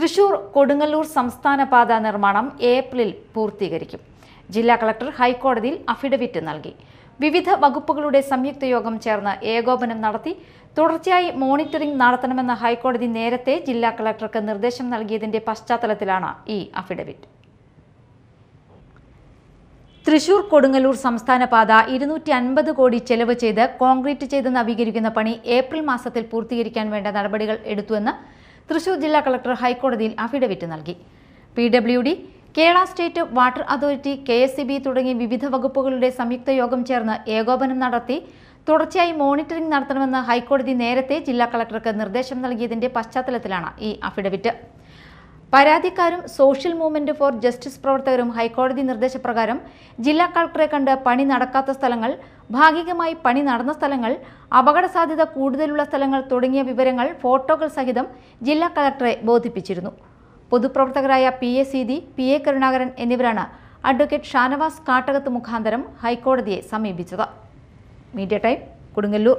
തൃശൂർ കൊടുങ്ങല്ലൂർ സംസ്ഥാന പാത നിർമ്മാണം ഏപ്രിലിൽ പൂർത്തീകരിക്കും. ജില്ലാ കളക്ടർ ഹൈക്കോടതിയിൽ അഫിഡവിറ്റ് നൽകി. വിവിധ വകുപ്പുകളുടെ സംയുക്ത യോഗം ചേർന്ന് ഏകോപനം നടത്തി തുടർച്ചയായി മോണിറ്ററിംഗ് നടത്തണമെന്ന ഹൈക്കോടതി നേരത്തെ ജില്ലാ കളക്ടർക്ക് നിർദ്ദേശം നൽകിയതിന്റെ പശ്ചാത്തലത്തിലാണ് ഈ അഫിഡവിറ്റ്. തൃശൂർ കൊടുങ്ങല്ലൂർ സംസ്ഥാന പാത ഇരുന്നൂറ്റി അൻപത് കോടി ചെലവ് ചെയ്ത് കോൺക്രീറ്റ് ചെയ്ത് നവീകരിക്കുന്ന പണി ഏപ്രിൽ മാസത്തിൽ പൂർത്തീകരിക്കാൻ വേണ്ട നടപടികൾ എടുത്തുവെന്ന് തൃശൂർ ജില്ലാ കളക്ടർ ഹൈക്കോടതിയിൽ അഫിഡവിറ്റ് നൽകി. P W D Kerala state water authority K S C B തുടങ്ങി വിവിധ വകുപ്പുകളുടെ സംയുക്ത യോഗം ചേർന്ന് ഏകോപനം നടത്തി തുടർച്ചയായി മോണിറ്ററിംഗ് നടത്തണമെന്ന് ഹൈക്കോടതി നേരത്തെ ജില്ലാ കളക്ടർക്ക് നിർദ്ദേശം നൽകിയതിന്റെ പശ്ചാത്തലത്തിലാണ് ഈ അഫിഡവിറ്റ്. പരാതിക്കാരും സോഷ്യൽ മൂവ്മെന്റ് ഫോർ ജസ്റ്റിസ് പ്രവർത്തകരും ഹൈക്കോടതി നിർദ്ദേശപ്രകാരം ജില്ലാ കളക്ടറെ കണ്ട് പണി നടക്കാത്ത സ്ഥലങ്ങൾ ഭാഗികമായി പണി നടന്ന സ്ഥലങ്ങൾ അപകട സാധ്യത കൂടുതലുള്ള സ്ഥലങ്ങൾ തുടങ്ങിയ വിവരങ്ങൾ ഫോട്ടോകൾ സഹിതം ജില്ലാ കളക്ടറെ ബോധിപ്പിച്ചിരുന്നു. പൊതുപ്രവർത്തകരായ P A Seethi P A Karunakaran എന്നിവരാണ് അഡ്വക്കേറ്റ് ഷാനവാസ് കാട്ടകത്ത് മുഖാന്തരം ഹൈക്കോടതിയെ സമീപിച്ചത്. Media time Kodungallur.